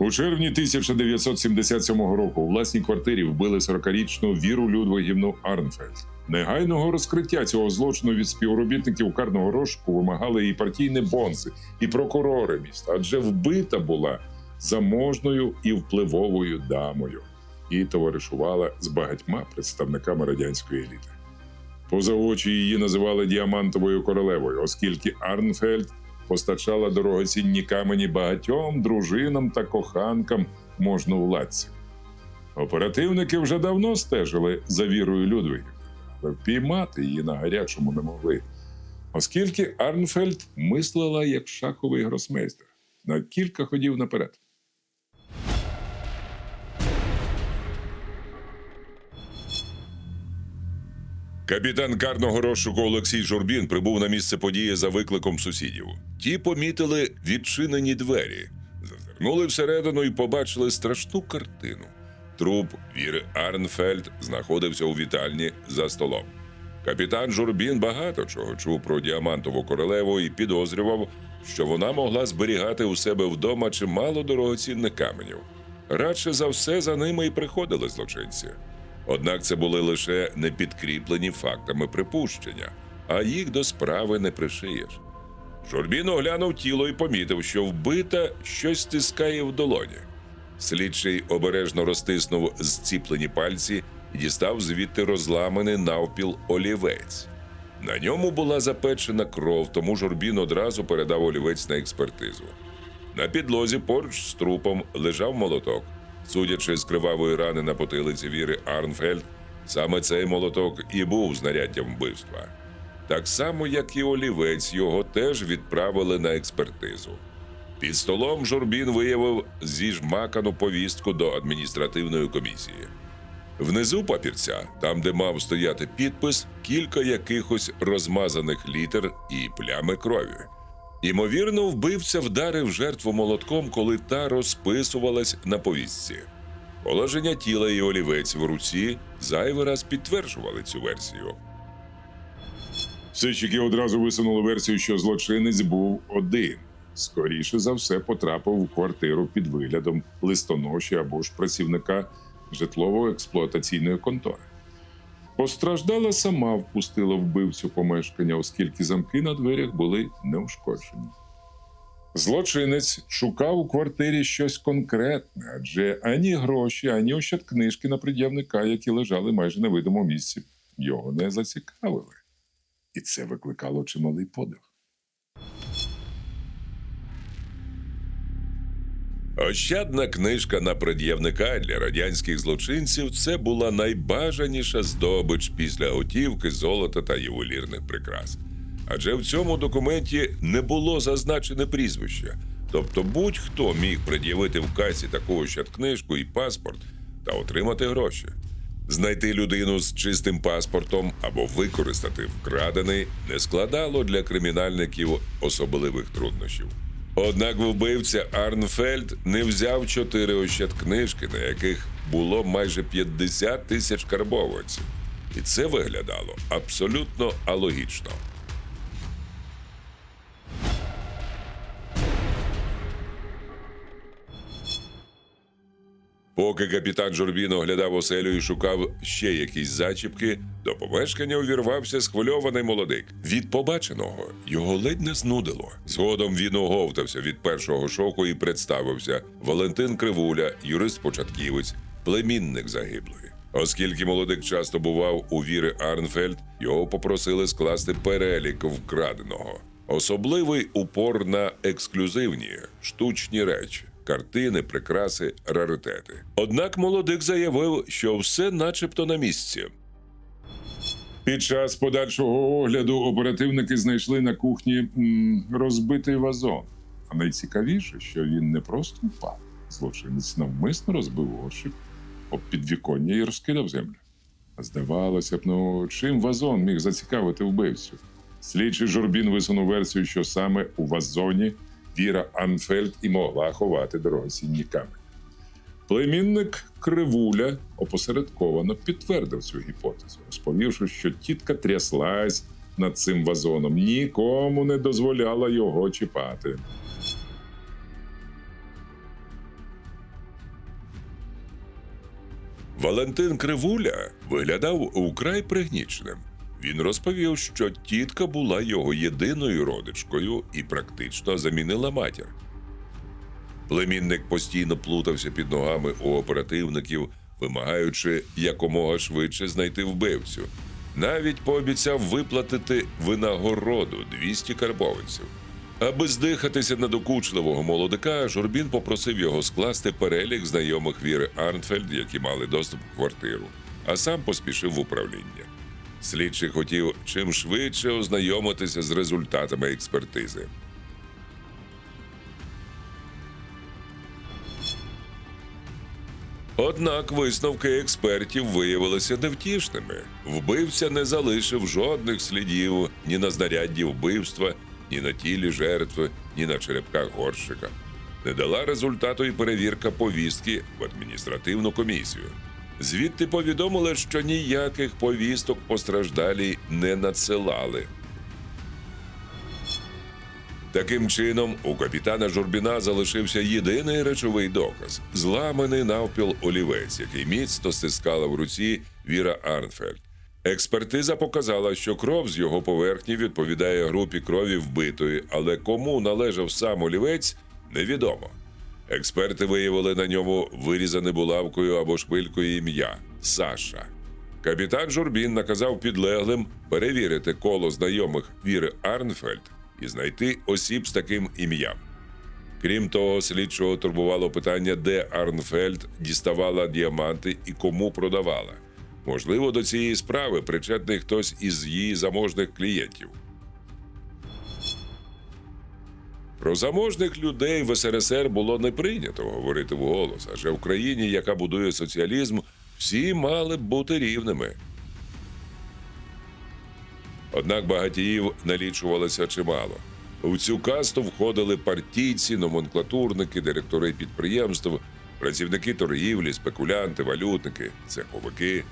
У червні 1977 року у власній квартирі вбили 40-річну Віру Людвигівну Арнфельд. Негайного розкриття цього злочину від співробітників карного розшуку вимагали і партійні бонзи, і прокурори міста, адже вбита була заможною і впливовою дамою і товаришувала з багатьма представниками радянської еліти. Поза очі її називали діамантовою королевою, оскільки Арнфельд постачала дорогоцінні камені багатьом дружинам та коханкам можновладців. Оперативники вже давно стежили за вірою Людвигів, але впіймати її на гарячому не могли, оскільки Арнфельд мислила як шаховий гросмейстер на кілька ходів наперед. Капітан карного розшуку Олексій Журбін прибув на місце події за викликом сусідів. Ті помітили відчинені двері, зазирнули всередину і побачили страшну картину. Труп Віри Арнфельд знаходився у вітальні за столом. Капітан Журбін багато чого чув про діамантову королеву і підозрював, що вона могла зберігати у себе вдома чимало дорогоцінних каменів. Радше за все за ними і приходили злочинці. Однак це були лише непідкріплені фактами припущення, а їх до справи не пришиєш. Журбін оглянув тіло і помітив, що вбита щось стискає в долоні. Слідчий обережно розтиснув зціплені пальці і дістав звідти розламаний навпіл олівець. На ньому була запечена кров, тому Журбін одразу передав олівець на експертизу. На підлозі поруч з трупом лежав молоток. Судячи з кривавої рани на потилиці Віри Арнфельд, саме цей молоток і був знаряддям вбивства. Так само, як і олівець, його теж відправили на експертизу. Під столом Журбін виявив зіжмакану повістку до адміністративної комісії. Внизу папірця, там, де мав стояти підпис, кілька якихось розмазаних літер і плями крові. Імовірно, вбивця вдарив жертву молотком, коли та розписувалась на повістці. Положення тіла і олівець в руці зайвий раз підтверджували цю версію. Сичики одразу висунули версію, що злочинець був один. Скоріше за все, потрапив в квартиру під виглядом листоноші або ж працівника житлово-експлуатаційної контори. Постраждала сама впустила вбивцю помешкання, оскільки замки на дверях були неушкоджені. Злочинець шукав у квартирі щось конкретне, адже ані гроші, ані ощадкнижки на пред'явника, які лежали майже на видимому місці, його не зацікавили. І це викликало чималий подив. Ощадна книжка на пред'явника для радянських злочинців це була найбажаніша здобич після готівки, золота та ювелірних прикрас. Адже в цьому документі не було зазначене прізвище, тобто будь-хто міг пред'явити в касі таку ощадкнижку і паспорт та отримати гроші. Знайти людину з чистим паспортом або використати вкрадений не складало для кримінальників особливих труднощів. Однак вбивця Арнфельд не взяв чотири ощадкнижки, на яких було майже 50 тисяч карбованців. І це виглядало абсолютно алогічно. Поки капітан Журбін оглядав оселю і шукав ще якісь зачіпки, до помешкання увірвався схвильований молодик. Від побаченого його ледь не знудило. Згодом він оговтався від першого шоку і представився Валентин Кривуля, юрист-початківець, племінник загиблої. Оскільки молодик часто бував у Віри Арнфельд, його попросили скласти перелік вкраденого. Особливий упор на ексклюзивні штучні речі. Картини, прикраси, раритети. Однак молодик заявив, що все начебто на місці. Під час подальшого огляду оперативники знайшли на кухні м, розбитий вазон. А найцікавіше, що він не просто впав. Злочинець навмисно розбив горщик об підвіконня і розкидав землю. Здавалося б, ну чим вазон міг зацікавити вбивцю? Слідчий Журбін висунув версію, що саме у вазоні Віра Анфельд і могла ховати дорогоцінні камені. Племінник Кривуля опосередковано підтвердив цю гіпотезу, розповівши, що тітка тряслась над цим вазоном, нікому не дозволяла його чіпати. Валентин Кривуля виглядав украй пригніченим. Він розповів, що тітка була його єдиною родичкою і практично замінила матір. Племінник постійно плутався під ногами у оперативників, вимагаючи якомога швидше знайти вбивцю. Навіть пообіцяв виплатити винагороду 200 карбованців. Аби здихатися на докучливого молодика, Журбін попросив його скласти перелік знайомих Віри Арнфельд, які мали доступ в квартиру, а сам поспішив в управління. Слідчий хотів чим швидше ознайомитися з результатами експертизи. Однак висновки експертів виявилися невтішними. Вбивця не залишив жодних слідів ні на знарядді вбивства, ні на тілі жертви, ні на черепках горщика. Не дала результату і перевірка повістки в адміністративну комісію. Звідти повідомили, що ніяких повісток постраждалі не надсилали. Таким чином, у капітана Журбіна залишився єдиний речовий доказ зламаний навпіл олівець, який міцно стискала в руці Віра Арнфельд. Експертиза показала, що кров з його поверхні відповідає групі крові вбитої, але кому належав сам олівець, невідомо. Експерти виявили на ньому вирізане булавкою або шпилькою ім'я Саша. Капітан Журбін наказав підлеглим перевірити коло знайомих Віри Арнфельд і знайти осіб з таким ім'ям. Крім того, слідчого турбувало питання, де Арнфельд діставала діаманти і кому продавала. Можливо, до цієї справи причетний хтось із її заможних клієнтів. Про заможних людей в СРСР було не прийнято говорити вголос, адже в країні, яка будує соціалізм, всі мали б бути рівними. Однак багатіїв налічувалося чимало. У цю касту входили партійці, номенклатурники, директори підприємств, працівники торгівлі, спекулянти, валютники, цеховики.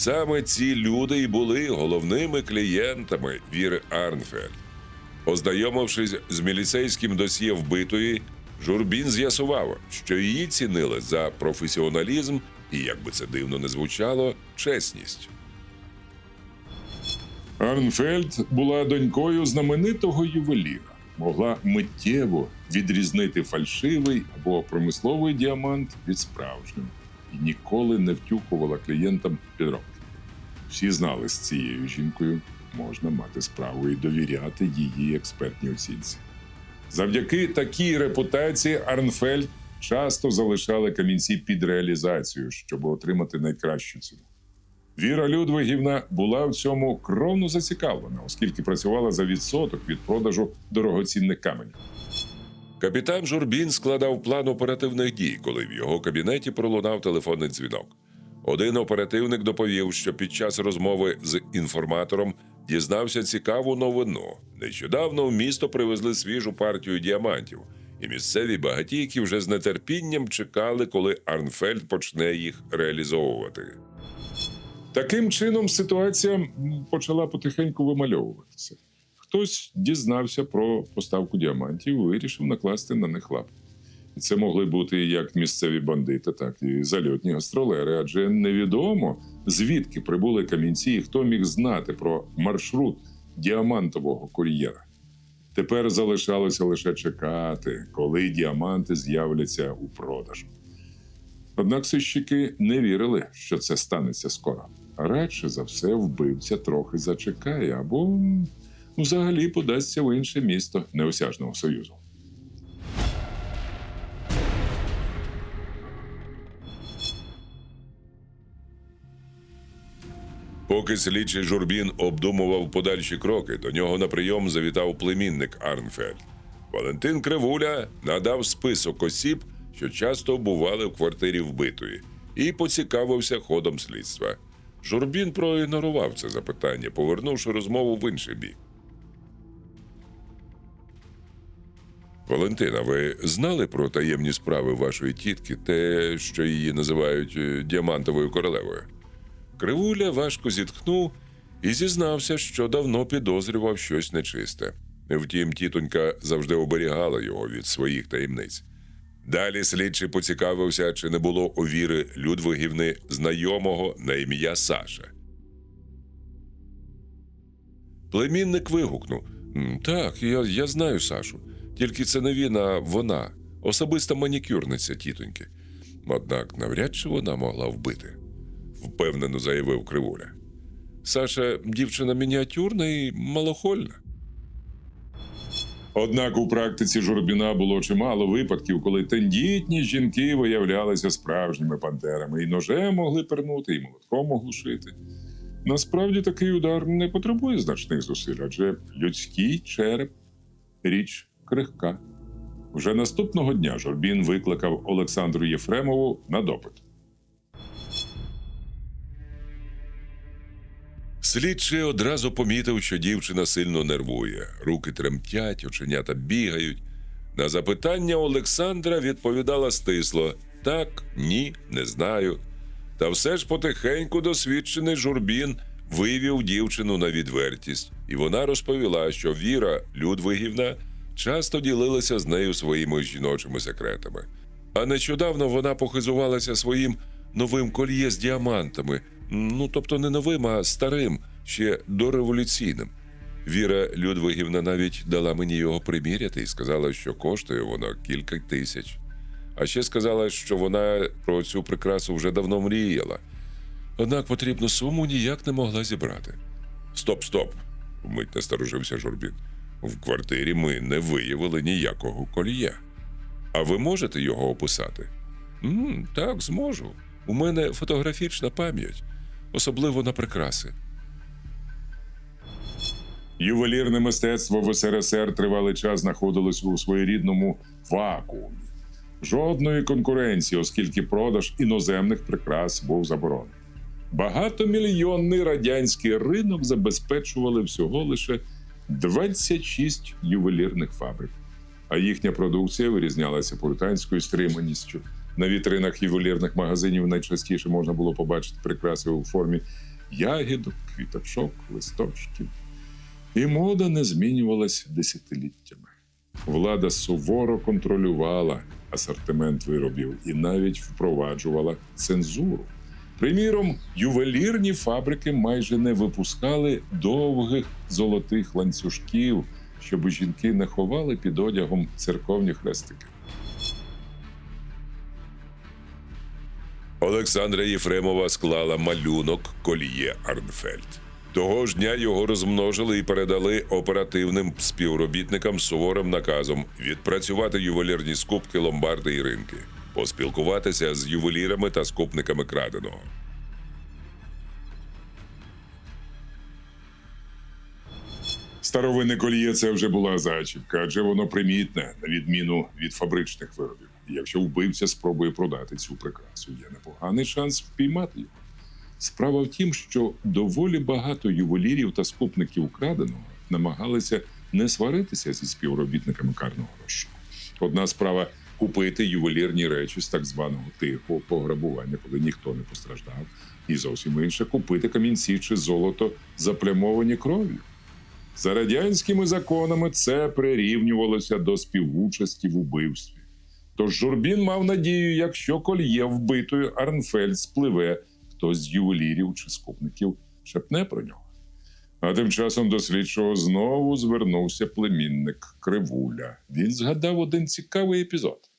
Саме ці люди і були головними клієнтами Віри Арнфельд. Ознайомившись з міліцейським досьє вбитої, Журбін з'ясував, що її цінили за професіоналізм і, як би це дивно не звучало, чесність. Арнфельд була донькою знаменитого ювеліра, могла миттєво відрізнити фальшивий або промисловий діамант від справжнього і ніколи не втюхувала клієнтам підробки. Всі знали, з цією жінкою можна мати справу і довіряти її експертній оцінці. Завдяки такій репутації Арнфельд часто залишали камінці під реалізацію, щоб отримати найкращу ціну. Віра Людвигівна була в цьому кровно зацікавлена, оскільки працювала за відсоток від продажу дорогоцінних каменів. Капітан Журбін складав план оперативних дій, коли в його кабінеті пролунав телефонний дзвінок. Один оперативник доповів, що під час розмови з інформатором дізнався цікаву новину. Нещодавно в місто привезли свіжу партію діамантів, і місцеві багатійки вже з нетерпінням чекали, коли Арнфельд почне їх реалізовувати. Таким чином ситуація почала потихеньку вимальовуватися. Хтось дізнався про поставку діамантів вирішив накласти на них лапу. Це могли бути як місцеві бандити, так і зальотні гастролери, адже невідомо звідки прибули камінці і хто міг знати про маршрут діамантового кур'єра. Тепер залишалося лише чекати, коли діаманти з'являться у продажу. Однак сищики не вірили, що це станеться скоро. Радше за все, вбивця трохи зачекає або взагалі подасться в інше місто неосяжного союзу. Поки слідчий Журбін обдумував подальші кроки, до нього на прийом завітав племінник Арнфельд. Валентин Кривуля надав список осіб, що часто бували в квартирі вбитої, і поцікавився ходом слідства. Журбін проігнорував це запитання, повернувши розмову в інший бік. Валентина, ви знали про таємні справи вашої тітки, те, що її називають е, діамантовою королевою? Кривуля важко зітхнув і зізнався, що давно підозрював щось нечисте. Втім, тітонька завжди оберігала його від своїх таємниць. Далі слідчий поцікавився, чи не було у Віри Людвигівни знайомого на ім'я Саша. Племінник вигукнув: Так, я, я знаю Сашу. Тільки це не він, а вона, особиста манікюрниця тітоньки. Однак навряд чи вона могла вбити, впевнено заявив Кривуля. Саша дівчина мініатюрна і малохольна. Однак у практиці Журбіна було чимало випадків, коли тендітні жінки виявлялися справжніми пантерами, і ножем могли пернути, і молотком оглушити. Насправді такий удар не потребує значних зусиль, адже людський череп річ крихка. Вже наступного дня Журбін викликав Олександру Єфремову на допит. Слідчий одразу помітив, що дівчина сильно нервує, руки тремтять, оченята бігають. На запитання Олександра відповідала стисло: так, ні, не знаю. Та все ж потихеньку досвідчений журбін вивів дівчину на відвертість, і вона розповіла, що Віра Людвигівна часто ділилася з нею своїми жіночими секретами. А нещодавно вона похизувалася своїм новим кольє з діамантами. Ну, тобто не новим, а старим, ще дореволюційним. Віра Людвигівна навіть дала мені його приміряти і сказала, що коштує воно кілька тисяч. А ще сказала, що вона про цю прикрасу вже давно мріяла. Однак потрібну суму ніяк не могла зібрати. Стоп, стоп. вмить насторожився Журбін. В квартирі ми не виявили ніякого колія. А ви можете його описати? м так, зможу. У мене фотографічна пам'ять, особливо на прикраси. Ювелірне мистецтво в СРСР тривалий час знаходилось у своєрідному вакуумі. Жодної конкуренції, оскільки продаж іноземних прикрас був заборонений. Багатомільйонний радянський ринок забезпечували всього лише 26 ювелірних фабрик, а їхня продукція вирізнялася пуританською стриманістю. На вітринах ювелірних магазинів найчастіше можна було побачити прикраси у формі ягідок, квіточок, листочків. І мода не змінювалась десятиліттями. Влада суворо контролювала асортимент виробів і навіть впроваджувала цензуру. Приміром, ювелірні фабрики майже не випускали довгих золотих ланцюжків, щоб жінки не ховали під одягом церковні хрестики. Олександра Єфремова склала малюнок коліє Арнфельд. Того ж дня його розмножили і передали оперативним співробітникам суворим наказом відпрацювати ювелірні скупки, ломбарди і ринки, поспілкуватися з ювелірами та скупниками краденого. Старовинне коліє це вже була зачіпка, адже воно примітне, на відміну від фабричних виробів. Якщо вбивця спробує продати цю прикрасу, є непоганий шанс впіймати його. Справа в тім, що доволі багато ювелірів та скупників краденого намагалися не сваритися зі співробітниками карного розшуку. Одна справа купити ювелірні речі з так званого тихого пограбування, коли ніхто не постраждав, і зовсім інша купити камінці чи золото заплямовані кров'ю. За радянськими законами це прирівнювалося до співучасті в убивстві. Тож Журбін мав надію, якщо кольє вбитою Арнфельд спливе, хтось з ювелірів чи скупників шепне про нього. А тим часом до слідчого знову звернувся племінник Кривуля. Він згадав один цікавий епізод.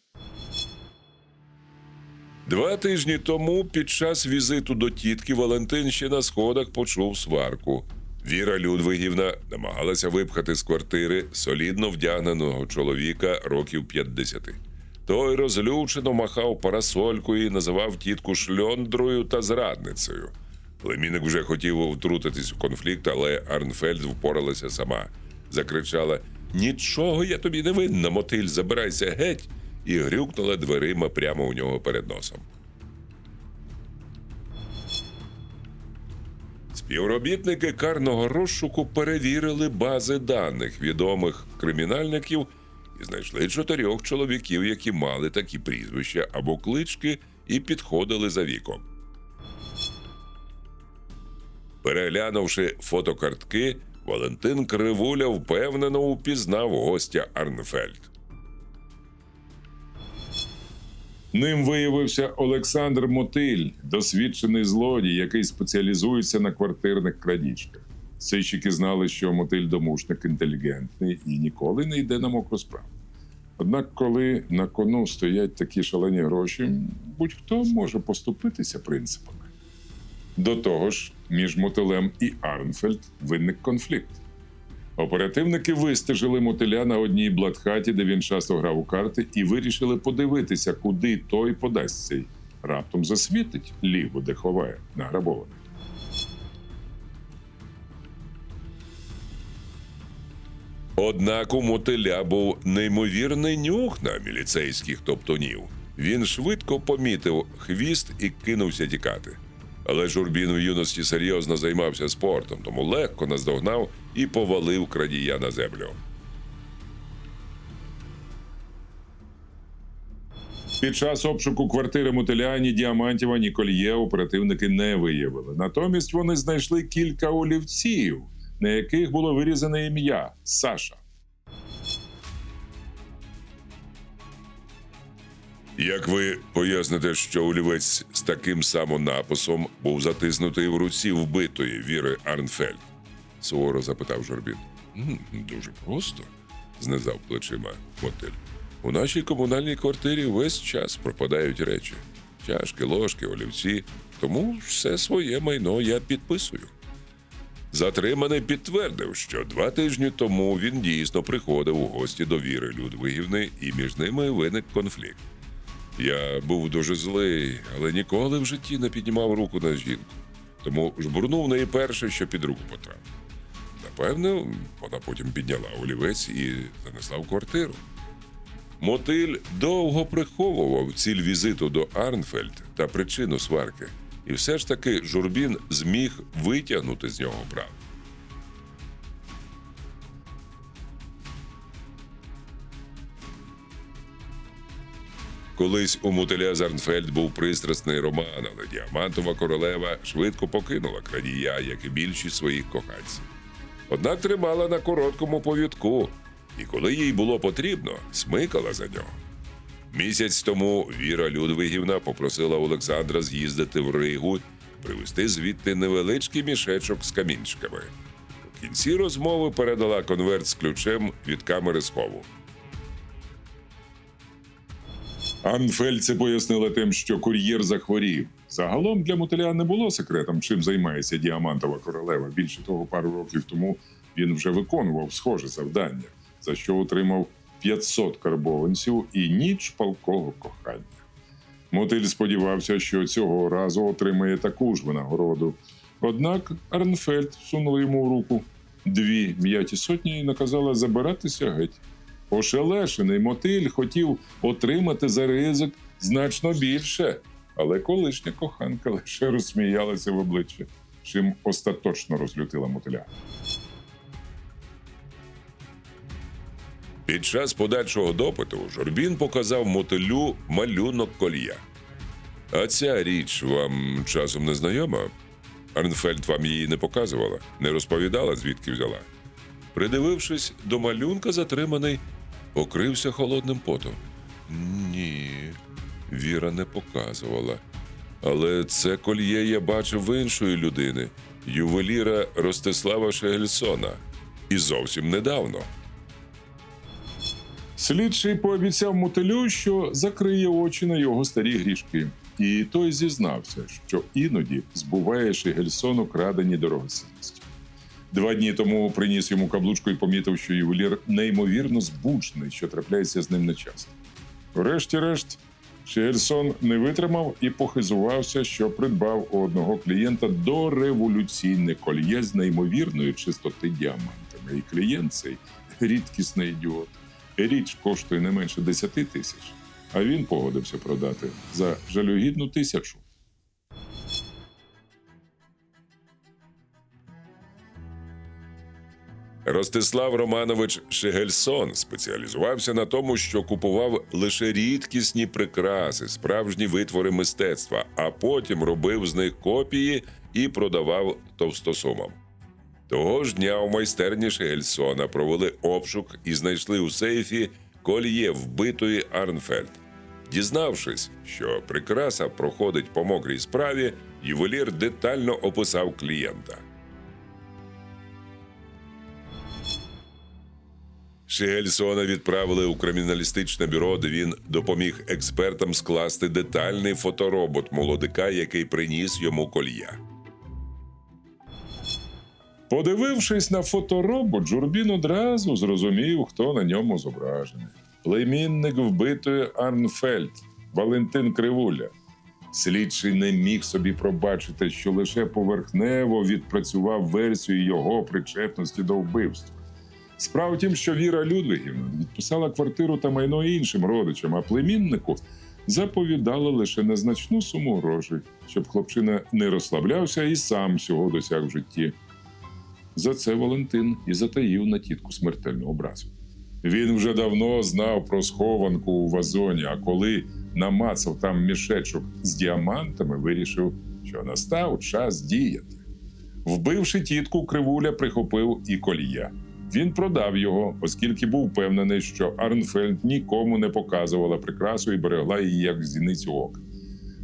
Два тижні тому, під час візиту до тітки, Валентин ще на сходах почув сварку. Віра Людвигівна намагалася випхати з квартири солідно вдягненого чоловіка років 50. Той розлючено махав парасолькою і називав тітку шльондрою та зрадницею. Племінник вже хотів втрутитись у конфлікт, але Арнфельд впоралася сама. Закричала: Нічого я тобі не винна, мотиль, забирайся геть! І грюкнула дверима прямо у нього перед носом. Співробітники карного розшуку перевірили бази даних відомих кримінальників і знайшли чотирьох чоловіків, які мали такі прізвища або клички і підходили за віком. Переглянувши фотокартки, Валентин Кривуля впевнено упізнав гостя Арнфельд. Ним виявився Олександр Мотиль, досвідчений злодій, який спеціалізується на квартирних крадіжках. Сищики знали, що Мотиль домушник інтелігентний і ніколи не йде на мокру справу. Однак, коли на кону стоять такі шалені гроші, будь-хто може поступитися принципами. До того ж, між Мотилем і Арнфельд виник конфлікт. Оперативники вистежили мотиля на одній бладхаті, де він часто грав у карти, і вирішили подивитися, куди той подасться. Раптом засвітить лігу, де ховає награбоване. Однак у мотиля був неймовірний нюх на міліцейських топтунів. Він швидко помітив хвіст і кинувся тікати. Але Журбін в юності серйозно займався спортом, тому легко наздогнав і повалив крадія на землю. Під час обшуку квартири мотиля ні діамантів, ні кольє оперативники не виявили. Натомість вони знайшли кілька олівців, на яких було вирізане ім'я Саша. Як ви поясните, що олівець з таким самим написом був затиснутий в руці вбитої Віри Арнфельд? Суворо запитав Жорбін. Дуже просто, знизав плечима мотиль. У нашій комунальній квартирі весь час пропадають речі: чашки, ложки, олівці. Тому все своє майно я підписую. Затриманий підтвердив, що два тижні тому він дійсно приходив у гості до Віри Людвигівни, і між ними виник конфлікт. Я був дуже злий, але ніколи в житті не піднімав руку на жінку. Тому жбурнув неї перше, що під руку потрапив. Напевно, вона потім підняла олівець і занесла в квартиру. Мотиль довго приховував ціль візиту до Арнфельд та причину сварки, і все ж таки Журбін зміг витягнути з нього правду. Колись у мотиля Зарнфельд був пристрасний роман, але діамантова королева швидко покинула крадія, як і більшість своїх коханців. Однак тримала на короткому повідку, і коли їй було потрібно, смикала за нього. Місяць тому Віра Людвигівна попросила Олександра з'їздити в Ригу, привезти звідти невеличкий мішечок з камінчиками. У кінці розмови передала конверт з ключем від камери схову. Анфельдці пояснили тим, що кур'єр захворів. Загалом для мотиля не було секретом, чим займається діамантова королева. Більше того, пару років тому він вже виконував схоже завдання, за що отримав 500 карбованців і ніч палкого кохання. Мотиль сподівався, що цього разу отримає таку ж винагороду. Однак Арнфельд всунула йому в руку дві м'яті сотні і наказала забиратися геть. Ошелешений мотиль хотів отримати за ризик значно більше, але колишня коханка лише розсміялася в обличчя, чим остаточно розлютила мотиля. Під час подальшого допиту Журбін показав мотилю малюнок колья. А ця річ вам часом не знайома? Арнфельд вам її не показувала, не розповідала, звідки взяла. Придивившись до малюнка, затриманий покрився холодним потом. Ні, Віра не показувала. Але це кольє я бачив в іншої людини, ювеліра Ростислава Шегельсона. І зовсім недавно. Слідчий пообіцяв мотилю, що закриє очі на його старі грішки. І той зізнався, що іноді збуває Шегельсону крадені дорогоцінності. Два дні тому приніс йому каблучку і помітив, що ювелір неймовірно збуджений, що трапляється з ним нечасто. Врешті-решт, Шегельсон не витримав і похизувався, що придбав у одного клієнта дореволюційне кольє з неймовірної чистоти діамантами. І клієнт цей рідкісний ідіот. Річ коштує не менше 10 тисяч, а він погодився продати за жалюгідну тисячу. Ростислав Романович Шегельсон спеціалізувався на тому, що купував лише рідкісні прикраси, справжні витвори мистецтва, а потім робив з них копії і продавав товстосумам. Того ж дня у майстерні Шегельсона провели обшук і знайшли у сейфі кольє вбитої Арнфельд. Дізнавшись, що прикраса проходить по мокрій справі, ювелір детально описав клієнта. Шигельсона відправили у криміналістичне бюро, де він допоміг експертам скласти детальний фоторобот молодика, який приніс йому колья. Подивившись на фоторобот, Журбін одразу зрозумів, хто на ньому зображений. Племінник вбитої Арнфельд Валентин Кривуля. Слідчий не міг собі пробачити, що лише поверхнево відпрацював версію його причетності до вбивства. Справа в тім, що Віра Людвигівна відписала квартиру та майно іншим родичам, а племіннику заповідала лише незначну суму грошей, щоб хлопчина не розслаблявся і сам всього досяг в житті. За це Валентин і затаїв на тітку смертельну образу. Він вже давно знав про схованку у вазоні, а коли намацав там мішечок з діамантами, вирішив, що настав час діяти. Вбивши тітку, кривуля прихопив і колія. Він продав його, оскільки був впевнений, що Арнфельд нікому не показувала прикрасу і берегла її як зіницю ока.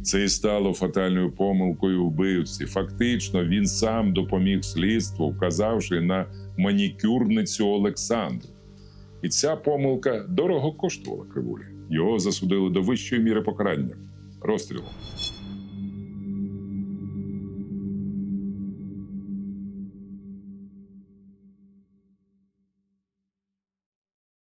Це і стало фатальною помилкою вбивці. Фактично, він сам допоміг слідству, вказавши на манікюрницю Олександру. І ця помилка дорого коштувала кривулі. Його засудили до вищої міри покарання розстрілу.